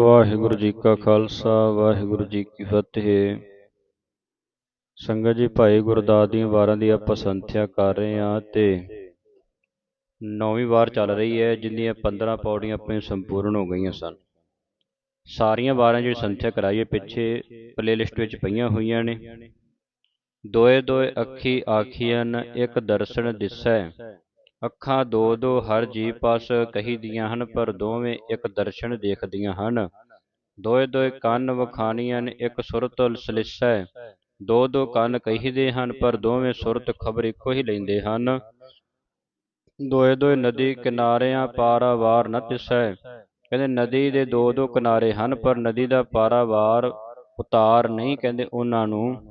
ਵਾਹਿਗੁਰੂ ਜੀ ਕਾ ਖਾਲਸਾ, ਵਾਹਿਗੁਰੂ ਜੀ ਕੀ ਫਤਿਹ। ਸੰਗਤ ਜੀ, ਭਾਈ ਗੁਰਦਾਸ ਦੀਆਂ ਵਾਰਾਂ ਦੀ ਆਪਾਂ ਸੰਥਿਆ ਕਰ ਰਹੇ ਹਾਂ ਤੇ ਨੌਵੀਂ ਵਾਰ ਚੱਲ ਰਹੀ ਹੈ ਜਿੰਦੀਆਂ 15 ਪੌੜੀਆਂ ਆਪਣੀਆਂ ਸੰਪੂਰਨ ਹੋ ਗਈਆਂ ਸਨ। ਸਾਰੀਆਂ ਵਾਰਾਂ ਜਿਹੜੀ ਸੰਥਿਆ ਕਰਾਈਏ ਪਿੱਛੇ ਪਲੇਲਿਸਟ ਵਿੱਚ ਪਈਆਂ ਹੋਈਆਂ ਨੇ। ਦੋਏ ਦੋਏ ਅੱਖੀ ਆਖੀਆਂ ਇੱਕ ਦਰਸ਼ਨ ਦਿਸੈ। ਅੱਖਾਂ ਦੋ ਦੋ ਹਰ ਜੀ ਪਾਸ ਕਹੀਦੀਆਂ ਹਨ, ਪਰ ਦੋਵੇਂ ਇੱਕ ਦਰਸ਼ਨ ਦੇਖਦੀਆਂ ਹਨ। ਦੋਏ ਦੋਏ ਕੰਨ ਵਖਾਣੀਆਂ ਇੱਕ ਸੁਰਤ ਸਲਿਸੈ, ਦੋ ਦੋ ਕੰਨ ਕਹੀਦੇ ਹਨ, ਪਰ ਦੋਵੇਂ ਸੁਰਤ ਖਬਰ ਇੱਕੋ ਹੀ ਲੈਂਦੇ ਹਨ। ਦੋਏ ਦੋਏ ਨਦੀ ਕਿਨਾਰਿਆਂ ਪਾਰਾਵਾਰ ਨ ਤਿਸੈ। ਕਹਿੰਦੇ ਨਦੀ ਦੇ ਦੋ ਦੋ ਕਿਨਾਰੇ ਹਨ, ਪਰ ਨਦੀ ਦਾ ਪਾਰਾਵਾਰ ਉਤਾਰ ਨਹੀਂ, ਕਹਿੰਦੇ ਉਹਨਾਂ ਨੂੰ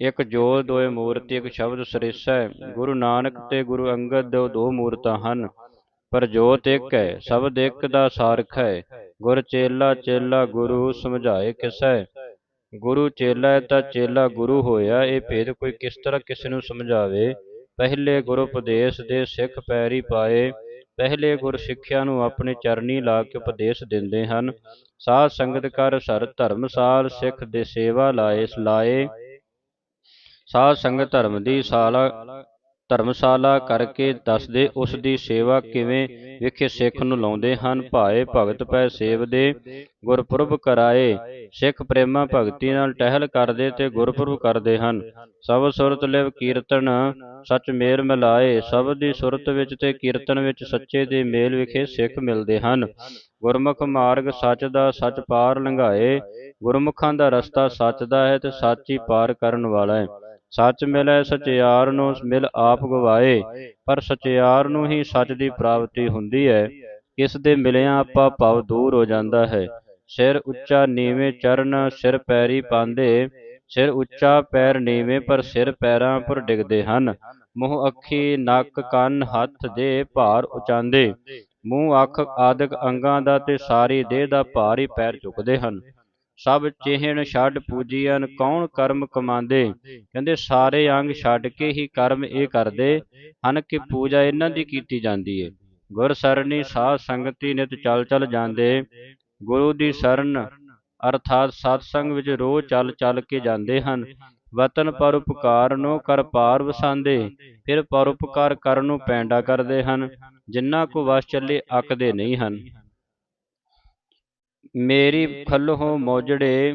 ਇੱਕ ਜੋਤ ਦੋਏ ਮੂਰਤੀ, ਇੱਕ ਸ਼ਬਦ ਸ੍ਰੇਸ਼ੈ ਗੁਰੂ ਨਾਨਕ ਤੇ ਗੁਰੂ ਅੰਗਦ ਦੋ ਦੋ ਮੂਰਤਾਂ ਹਨ। ਪਰ ਜੋਤ ਇੱਕ ਹੈ ਸਬਦ ਇੱਕ ਦਾ ਸਾਰਖ ਹੈ। ਗੁਰ ਚੇਲਾ ਚੇਲਾ ਗੁਰੂ ਸਮਝਾਏ ਕਿਸੈ ਗੁਰੂ ਚੇਲਾ ਤਾਂ ਚੇਲਾ ਗੁਰੂ ਹੋਇਆ, ਇਹ ਭੇਦ ਕੋਈ ਕਿਸ ਤਰ੍ਹਾਂ ਕਿਸੇ ਨੂੰ ਸਮਝਾਵੇ। ਪਹਿਲੇ ਗੁਰੂ ਉਪਦੇਸ਼ ਦੇ ਸਿੱਖ ਪੈਰੀ ਪਾਏ, ਪਹਿਲੇ ਗੁਰ ਸਿੱਖਿਆ ਨੂੰ ਆਪਣੇ ਚਰਨੀ ਲਾ ਕੇ ਉਪਦੇਸ਼ ਦਿੰਦੇ ਹਨ। ਸਾਧ ਸੰਗਤ ਕਰ ਸਰ ਧਰਮਸਾਲ ਸਿੱਖ ਦੇ ਸੇਵਾ ਲਾਏ ਲਾਏ। ਸਾਧ ਸੰਗਤ ਧਰਮ ਦੀ ਸਾਲਾ, ਧਰਮਸ਼ਾਲਾ ਕਰਕੇ ਦੱਸਦੇ ਉਸ ਦੀ ਸੇਵਾ ਕਿਵੇਂ ਵਿਖੇ ਸਿੱਖ ਨੂੰ ਲਾਉਂਦੇ ਹਨ। ਭਾਏ ਭਗਤ ਪੈ ਸੇਵਦੇ ਗੁਰਪੁਰਬ ਕਰਾਏ। ਸਿੱਖ ਪ੍ਰੇਮਾ ਭਗਤੀ ਨਾਲ ਟਹਿਲ ਕਰਦੇ ਤੇ ਗੁਰਪੁਰਬ ਕਰਦੇ ਹਨ। ਸਭ ਸੁਰਤ ਲਿਵ ਕੀਰਤਨ, ਸੱਚ ਮੇਲ ਮਿਲਾਏ। ਸਭ ਦੀ ਸੁਰਤ ਵਿੱਚ ਤੇ ਕੀਰਤਨ ਵਿੱਚ ਸੱਚੇ ਦੇ ਮੇਲ ਵਿਖੇ ਸਿੱਖ ਮਿਲਦੇ ਹਨ। ਗੁਰਮੁਖ ਮਾਰਗ ਸੱਚ ਦਾ ਸੱਚ ਪਾਰ ਲੰਘਾਏ। ਗੁਰਮੁਖਾਂ ਦਾ ਰਸਤਾ ਸੱਚ ਦਾ ਹੈ ਤੇ ਸੱਚ ਹੀ ਪਾਰ ਕਰਨ ਵਾਲਾ ਹੈ। ਸੱਚ ਮਿਲੈ ਸਚਿਆਰ ਨੂੰ, ਮਿਲ ਆਪ ਗਵਾਏ। ਪਰ ਸਚਿਆਰ ਨੂੰ ਹੀ ਸੱਚ ਦੀ ਪ੍ਰਾਪਤੀ ਹੁੰਦੀ ਹੈ। ਇਸ ਦੇ ਮਿਲਿਆਂ ਆਪਾ ਭਵ ਦੂਰ ਹੋ ਜਾਂਦਾ ਹੈ। ਸਿਰ ਉੱਚਾ ਨੀਵੇਂ ਚਰਨ, ਸਿਰ ਪੈਰੀ ਪਾਉਂਦੇ ਸਿਰ ਉੱਚਾ ਪੈਰ ਨੀਵੇਂ, ਪਰ ਸਿਰ ਪੈਰਾਂ ਪਰ ਡਿੱਗਦੇ ਹਨ। ਮੂੰਹ ਅੱਖੀ, ਨੱਕ, ਕੰਨ, ਹੱਥ ਦੇ ਭਾਰ ਉਚਾਂਦੇ। ਮੂੰਹ, ਅੱਖ, ਆਦਿਕ ਅੰਗਾਂ ਦਾ ਤੇ ਸਾਰੀ ਦੇਹ ਦਾ ਭਾਰ ਹੀ ਪੈਰ ਚੁੱਕਦੇ ਹਨ। ਸਭ ਚਿਹਣ ਛੱਡ ਪੂਜੀਆਂ ਕੌਣ ਕਰਮ ਕਮਾਉਂਦੇ? ਕਹਿੰਦੇ ਸਾਰੇ ਅੰਗ ਛੱਡ ਕੇ ਹੀ ਕਰਮ ਇਹ ਕਰਦੇ ਹਨ ਕਿ ਪੂਜਾ ਇਹਨਾਂ ਦੀ ਕੀਤੀ ਜਾਂਦੀ ਹੈ ਗੁਰ ਸਰਣੀ ਸਾਧ ਸੰਗਤੀ ਨਿਤ ਚਲ ਚਲ ਜਾਂਦੇ। ਗੁਰੂ ਦੀ ਸ਼ਰਨ ਅਰਥਾਤ ਸਤ ਸੰਗ ਵਿੱਚ ਰੋਜ਼ ਚੱਲ ਚੱਲ ਕੇ ਜਾਂਦੇ ਹਨ। ਵਤਨ ਪਰ ਉਪਕਾਰ ਨੂੰ ਕਰ ਪਾਰ ਵਸਾਂਦੇ ਫਿਰ ਪਰ ਉਪਕਾਰ ਕਰਨ ਨੂੰ ਪੈਂਡਾ ਕਰਦੇ ਹਨ। ਜਿਨ੍ਹਾਂ ਕੋ ਵਸ ਚੱਲੇ ਅੱਕਦੇ ਨਹੀਂ ਹਨ। ਮੇਰੀ ਖੱਲੋਂ ਮੋਜੜੇ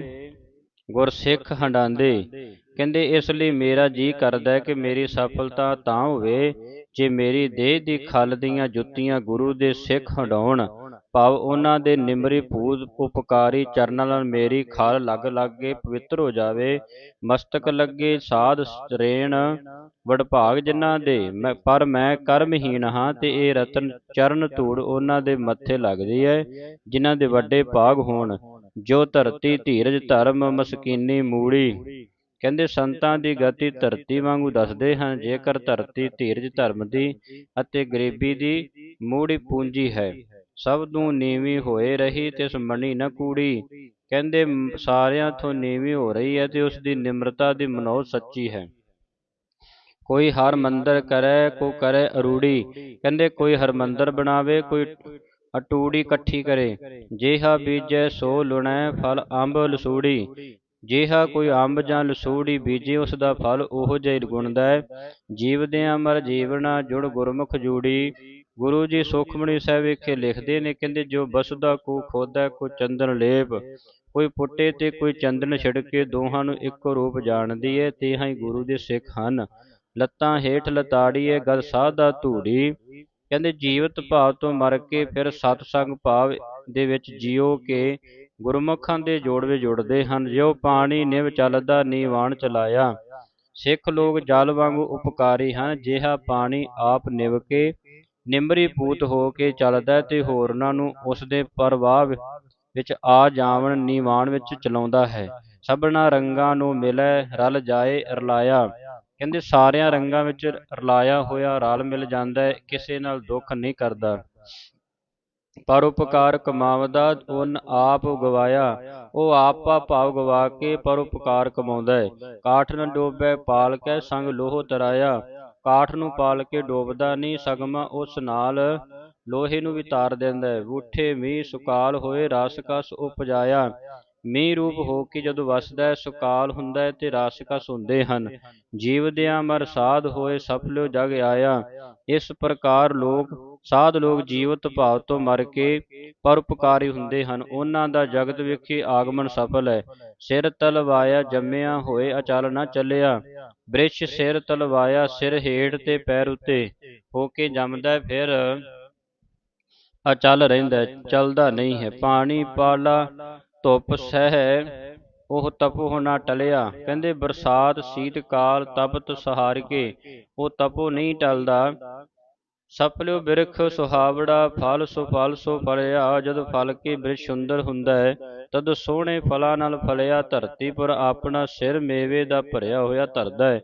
ਗੁਰਸਿੱਖ ਹੰਡਾਂਦੇ। ਕਹਿੰਦੇ, ਇਸ ਲਈ ਮੇਰਾ ਜੀ ਕਰਦਾ ਕਿ ਮੇਰੀ ਸਫਲਤਾ ਤਾਂ ਹੋਵੇ, ਜੇ ਮੇਰੀ ਦੇਹ ਦੀ ਖੱਲ ਦੀਆਂ ਜੁੱਤੀਆਂ ਗੁਰੂ ਦੇ ਸਿੱਖ ਹੰਡਾਉਣ। ਭਾਵ ਉਹਨਾਂ ਦੇ ਨਿਮਰੀ ਪੂਜ ਉਪਕਾਰੀ ਚਰਨਾਂ ਨਾਲ ਮੇਰੀ ਖਾਲ ਲੱਗ ਲੱਗ ਕੇ ਪਵਿੱਤਰ ਹੋ ਜਾਵੇ। ਮਸਤਕ ਲੱਗੇ ਸਾਧ ਰੇਣ ਵਡਭਾਗ ਜਿਨ੍ਹਾਂ ਦੇ। ਮੈਂ ਪਰ ਮੈਂ ਕਰਮਹੀਣ ਹਾਂ ਤੇ ਇਹ ਰਤਨ ਚਰਨ ਧੂੜ ਉਹਨਾਂ ਦੇ ਮੱਥੇ ਲੱਗਦੀ ਹੈ, ਜਿਨ੍ਹਾਂ ਦੇ ਵੱਡੇ ਭਾਗ ਹੋਣ। ਜੋ ਧਰਤੀ ਧੀਰਜ, ਧਰਮ, ਮਸਕੀਨੀ, ਮੂੜੀ। ਕਹਿੰਦੇ ਸੰਤਾਂ ਦੀ ਗਤੀ ਧਰਤੀ ਵਾਂਗੂ ਦੱਸਦੇ ਹਨ, ਜੇਕਰ ਧਰਤੀ ਧੀਰਜ, ਧਰਮ ਦੀ ਅਤੇ ਗਰੀਬੀ ਦੀ ਮੂੜੀ ਪੂੰਜੀ ਹੈ। ਸਭ ਤੋਂ ਨੀਵੀਂ ਹੋਏ ਰਹੀ ਤੇ ਮਣੀ ਨਾ ਕੂੜੀ। ਕਹਿੰਦੇ, ਸਾਰਿਆਂ ਤੋਂ ਨੀਵੀਂ ਹੋ ਰਹੀ ਹੈ ਤੇ ਉਸ ਦੀ ਨਿਮਰਤਾ ਦੀ ਮਨੋਹ ਸੱਚੀ ਹੈ। ਕੋਈ ਹਰ ਮੰਦਰ ਕਰੈ, ਕੋ ਕਰੈ ਅਰੂੜੀ। ਕਹਿੰਦੇ, ਕੋਈ ਹਰਮੰਦਰ ਬਣਾਵੇ, ਕੋਈ ਅਟੂੜੀ ਇਕੱਠੀ ਕਰੇ। ਜਿਹਾ ਬੀਜੈ, ਸੋ ਲੁਣੈ, ਫਲ ਅੰਬ ਲਸੂੜੀ। ਜਿਹਾ ਕੋਈ ਅੰਬ ਜਾਂ ਲਸੂੜੀ ਬੀਜੇ, ਉਸ ਦਾ ਫਲ ਉਹੋ ਜਿਹਾ ਗੁਣਦਾ ਹੈ। ਜੀਵਦੇ ਅਮਰ ਜੀਵਨਾ ਜੁੜ ਗੁਰਮੁਖ ਜੂੜੀ। ਗੁਰੂ ਜੀ ਸੁਖਮਣੀ ਸਾਹਿਬ ਵਿਖੇ ਲਿਖਦੇ ਨੇ, ਕਹਿੰਦੇ ਜੋ ਬਸਦਾ, ਕੋ ਖੋਦਾ, ਕੋ ਚੰਦਨ ਲੇਪ, ਕੋਈ ਪੁੱਟੇ ਤੇ ਕੋਈ ਚੰਦਨ ਛਿੜਕੇ ਦੋਹਾਂ ਨੂੰ ਇੱਕੋ ਰੂਪ ਜਾਣਦੀ ਹੈ ਤੇ ਹੀ ਗੁਰੂ ਦੇ ਸਿੱਖ ਹਨ। ਲੱਤਾਂ ਹੇਠ ਲਤਾੜੀਏ, ਗਦ ਸਾਧਾ ਧੂੜੀ। ਕਹਿੰਦੇ ਜੀਵਤ ਭਾਵ ਤੋਂ ਮਰ ਕੇ ਫਿਰ ਸਤ ਸੰਗ ਭਾਵ ਦੇ ਵਿੱਚ ਜਿਉ ਕੇ ਗੁਰਮੁਖਾਂ ਦੇ ਜੋੜਵੇ ਜੁੜਦੇ ਹਨ। ਜਿਉ ਪਾਣੀ ਨਿਵ ਚੱਲਦਾ ਨੀਵਾਨ ਚਲਾਇਆ। ਸਿੱਖ ਲੋਕ ਜਲ ਵਾਂਗੂ ਉਪਕਾਰੀ ਹਨ, ਜਿਹਾ ਪਾਣੀ ਆਪ ਨਿਵ ਕੇ ਨਿਮਰੀ ਪੂਤ ਹੋ ਕੇ ਚੱਲਦਾ ਤੇ ਹੋਰਨਾਂ ਨੂੰ ਉਸ ਦੇ ਪ੍ਰਵਾਹ ਵਿੱਚ ਆ ਜਾਵਣ ਨੀਵਾਨ ਵਿੱਚ ਚਲਾਉਂਦਾ ਹੈ। ਸਭਨਾ ਰੰਗਾਂ ਨੂੰ ਮਿਲੈ, ਰਲ ਜਾਏ, ਰਲਾਇਆ। ਕਹਿੰਦੇ ਸਾਰਿਆਂ ਰੰਗਾਂ ਵਿੱਚ ਰਲਾਇਆ ਹੋਇਆ ਰਲ ਮਿਲ ਜਾਂਦਾ ਹੈ, ਕਿਸੇ ਨਾਲ ਦੁੱਖ ਨਹੀਂ ਕਰਦਾ। ਪਰ ਉਪਕਾਰ ਕਮਾਵਦਾ ਉਹਨ ਆਪ ਗਵਾਇਆ। ਉਹ ਆਪਾ ਭਾਵ ਗਵਾ ਕੇ ਪਰ ਉਪਕਾਰ ਕਮਾਉਂਦਾ ਹੈ। ਕਾਠ ਨ ਡੋਬੈ ਪਾਲ ਕੇ ਸੰਗ ਲੋਹ ਤਰਾਇਆ। ਕਾਠ ਨੂੰ ਪਾਲ ਕੇ ਡੋਬਦਾ ਨਹੀਂ, ਸਗਮਾ ਉਸ ਨਾਲ ਲੋਹੇ ਨੂੰ ਵੀ ਤਾਰ ਦਿੰਦਾ ਹੈ। ਬੂਠੇ ਮੀਂਹ ਸੁਕਾਲ ਹੋਏ, ਰਸ ਕਸ ਉਪਜਾਇਆ। ਮੀਂਹ ਰੂਪ ਹੋ ਕੇ ਜਦੋਂ ਵਸਦਾ ਹੈ ਸੁਕਾਲ ਹੁੰਦਾ ਹੈ ਤੇ ਰਸ ਕਸ ਹੁੰਦੇ ਹਨ। ਜੀਵਦਿਆਂ ਮਰ ਸਾਧ ਹੋਏ ਸਫਲਿਓ ਜਗ ਆਇਆ। ਇਸ ਪ੍ਰਕਾਰ ਲੋਕ ਸਾਧ ਲੋਕ ਜੀਵਤ ਭਾਵ ਤੋਂ ਮਰ ਕੇ ਪਰਉਪਕਾਰੀ ਹੁੰਦੇ ਹਨ। ਉਹਨਾਂ ਦਾ ਜਗਤ ਵਿਖੇ ਆਗਮਨ ਸਫਲ ਹੈ। ਸਿਰ ਤਲਵਾਇਆ ਜੰਮਿਆ ਹੋਏ ਅਚਲ ਨਾ ਚੱਲਿਆ। ਬ੍ਰਿਸ਼ ਸਿਰ ਤਲਵਾਇਆ ਸਿਰ ਹੇਠ ਤੇ ਪੈਰ ਉੱਤੇ ਹੋ ਕੇ ਜੰਮਦਾ ਫਿਰ ਅਚਲ ਰਹਿੰਦਾ ਹੈ, ਚੱਲਦਾ ਨਹੀਂ ਹੈ। ਪਾਣੀ ਪਾਲਾ ਧੁੱਪ ਸਹਿ ਉਹ ਤਪੋ ਨਾ ਟਲਿਆ। ਕਹਿੰਦੇ ਬਰਸਾਤ ਸ਼ੀਤ ਕਾਲ ਤਪਤ ਸਹਾਰ ਕੇ ਉਹ ਤਪੋ ਨਹੀਂ ਟਲਦਾ। ਸਪਲਿਓ ਬਿਰਖ ਸੁਹਾਵੜਾ ਫਲ ਸੋ ਫਲ ਸੋ ਫਲਿਆ। ਜਦ ਫਲ ਕੇ ਬਿਰਖ ਸੁੰਦਰ ਹੁੰਦਾ ਹੈ ਤਦ ਸੋਹਣੇ ਫਲਾਂ ਨਾਲ ਫਲਿਆ। ਧਰਤੀ ਪਰ ਆਪਣਾ ਸਿਰ ਮੇਵੇ ਦਾ ਭਰਿਆ ਹੋਇਆ ਧਰਦਾ। ਹੈ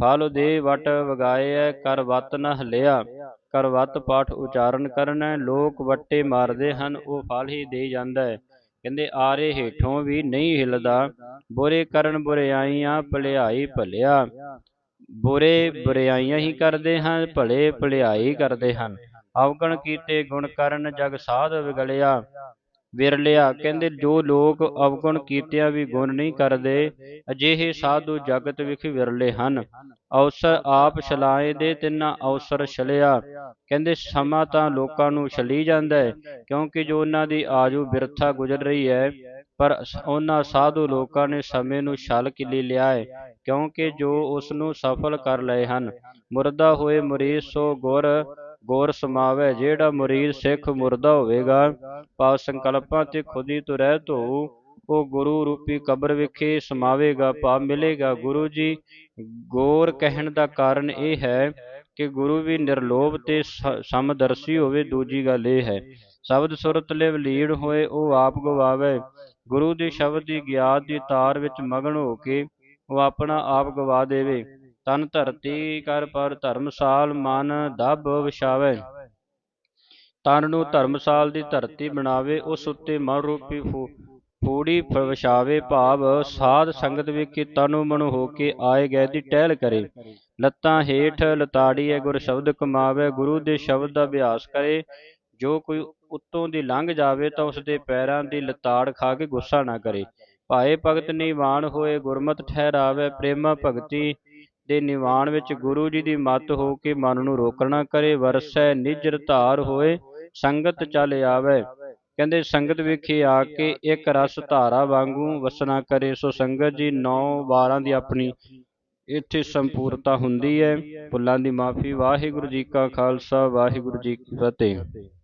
ਫਲ ਦੇ ਵਟ ਵਗਾਏ ਕਰ ਵਤ ਨ ਹਲਿਆ। ਕਰ ਵਤ ਪਾਠ ਉਚਾਰਨ ਕਰਨਾ ਲੋਕ ਵੱਟੇ ਮਾਰਦੇ ਹਨ ਉਹ ਫਲ ਹੀ ਦੇ ਜਾਂਦਾ। ਹੈ ਕਹਿੰਦੇ, ਆਰੇ ਹੇਠੋਂ ਵੀ ਨਹੀਂ ਹਿਲਦਾ। ਬੁਰੇ ਕਰਨ ਬੁਰਿਆਈਆਂ ਭਲਿਆਈ ਭਲਿਆ। ਬੁਰੇ ਬੁਰਿਆਈਆਂ ਹੀ ਕਰਦੇ ਹਨ, ਭਲੇ ਭਲਿਆਈ ਕਰਦੇ ਹਨ। ਅਵਗਣ ਕੀਤੇ ਗੁਣ ਕਰਨ ਜਗ ਸਾਧ ਵਿਗਲਿਆ। ਵਿਰਲਿਆ ਕਹਿੰਦੇ ਜੋ ਲੋਕ ਅਵਗੁਣ ਕੀਤਿਆਂ ਵੀ ਗੁਣ ਨਹੀਂ ਕਰਦੇ ਅਜਿਹੇ ਸਾਧੂ ਜਗਤ ਵਿਖ ਵਿਰਲੇ ਹਨ। ਅਵਸਰ ਆਪ ਛਲਾਏ ਦੇ ਤਿੰਨਾ ਅਵਸਰ ਛਲਿਆ। ਕਹਿੰਦੇ ਸਮਾਂ ਤਾਂ ਲੋਕਾਂ ਨੂੰ ਛਲੀ ਜਾਂਦਾ ਹੈ ਕਿਉਂਕਿ ਜੋ ਉਹਨਾਂ ਦੀ ਆਜੂ ਬਿਰਥਾ ਗੁਜ਼ਰ ਰਹੀ ਹੈ ਪਰ ਉਹਨਾਂ ਸਾਧੂ ਲੋਕਾਂ ਨੇ ਸਮੇਂ ਨੂੰ ਛਲ ਕਿਲੀ ਲਿਆ ਹੈ ਕਿਉਂਕਿ ਜੋ ਉਸ ਨੂੰ ਸਫਲ ਕਰ ਲਏ ਹਨ। ਮੁਰਦਾ ਹੋਏ ਮਰੀਦ ਸੋ ਗੁਰ ਗੌਰ ਸਮਾਵੇ, ਜਿਹੜਾ ਮੁਰੀਦ ਸਿੱਖ ਮੁਰਦਾ ਹੋਵੇਗਾ, ਪਾਪ ਸੰਕਲਪਾਂ ਤੇ ਖੁਦੀ ਤੁਰੈ ਧੋ। ਉਹ ਗੁਰੂ ਰੂਪੀ ਕਬਰ ਵਿਖੇ ਸਮਾਵੇਗਾ, ਪਾਪ ਮਿਲੇਗਾ। ਗੁਰੂ ਜੀ, ਗੌਰ ਕਹਿਣ ਦਾ ਕਾਰਨ ਇਹ ਹੈ ਕਿ ਗੁਰੂ ਵੀ ਨਿਰਲੋਭ ਤੇ ਸਮਦਰਸ਼ੀ ਹੋਵੇ, ਦੂਜੀ ਗੱਲ ਇਹ ਹੈ। ਸ਼ਬਦ ਸੁਰਤ ਲਿਵ ਲੀੜ ਹੋਏ, ਉਹ ਆਪ ਗਵਾਵੇ। ਗੁਰੂ ਦੇ ਸ਼ਬਦ ਦੀ ਗਿਆਤ ਦੀ ਤਾਰ ਵਿੱਚ ਮਗਨ ਹੋ ਕੇ ਉਹ ਆਪਣਾ ਆਪ ਗਵਾ ਦੇਵੇ। ਤਨ ਧਰਤੀ ਕਰ ਪਰ ਧਰਮਸਾਲ ਮਨ ਦਬ ਵਿਛਾਵੇ। ਤਨ ਨੂੰ ਧਰਮਸਾਲ ਦੀ ਧਰਤੀ ਬਣਾਵੇ, ਉਸ ਉੱਤੇ ਮਨ ਰੂਪੀ ਫੂੜੀ ਵਿਛਾਵੇ। ਭਾਵ ਸਾਧ ਸੰਗਤ ਵਿਖੇ ਤਨੁ ਮਨ ਹੋ ਕੇ ਆਏ ਗਏ ਦੀ ਟਹਿਲ ਕਰੇ। ਲੱਤਾਂ ਹੇਠ ਲਤਾੜੀਏ ਗੁਰ ਸ਼ਬਦ ਕਮਾਵੇ, ਗੁਰੂ ਦੇ ਸ਼ਬਦ ਦਾ ਅਭਿਆਸ ਕਰੇ। ਜੋ ਕੋਈ ਉੱਤੋਂ ਦੀ ਲੰਘ ਜਾਵੇ ਤਾਂ ਉਸ ਦੇ ਪੈਰਾਂ ਦੀ ਲਤਾੜ ਖਾ ਕੇ ਗੁੱਸਾ ਨਾ ਕਰੇ। ਭਾਏ ਭਗਤ ਨਿਵਾਨ ਹੋਏ, ਗੁਰਮਤ ਠਹਿਰਾਵੇ, ਪ੍ਰੇਮਾ ਭਗਤੀ ਦੇ ਨਿਵਾਣ ਵਿੱਚ ਗੁਰੂ ਜੀ ਦੀ ਮੱਤ ਹੋ ਕੇ ਮਨ ਨੂੰ ਰੋਕਣਾ ਕਰੇ, ਵਰਸੈ ਨਿਜਰ ਧਾਰ ਹੋਏ, ਸੰਗਤ ਚੱਲ ਆਵੇ। ਕਹਿੰਦੇ ਸੰਗਤ ਵਿਖੇ ਆ ਕੇ ਇੱਕ ਰਸ ਧਾਰਾ ਵਾਂਗੂ ਵਸਣਾ ਕਰੇ, ਸੋ ਸੰਗਤ ਜੀ 9 ਵਾਰਾਂ ਦੀ ਆਪਣੀ ਇੱਥੇ ਸੰਪੂਰਤਾ ਹੁੰਦੀ ਹੈ। ਭੁੱਲਾਂ ਦੀ ਮਾਫੀ, ਵਾਹਿਗੁਰੂ ਜੀ ਕਾ ਖਾਲਸਾ, ਵਾਹਿਗੁਰੂ ਜੀ ਕੀ ਫਤਿਹ।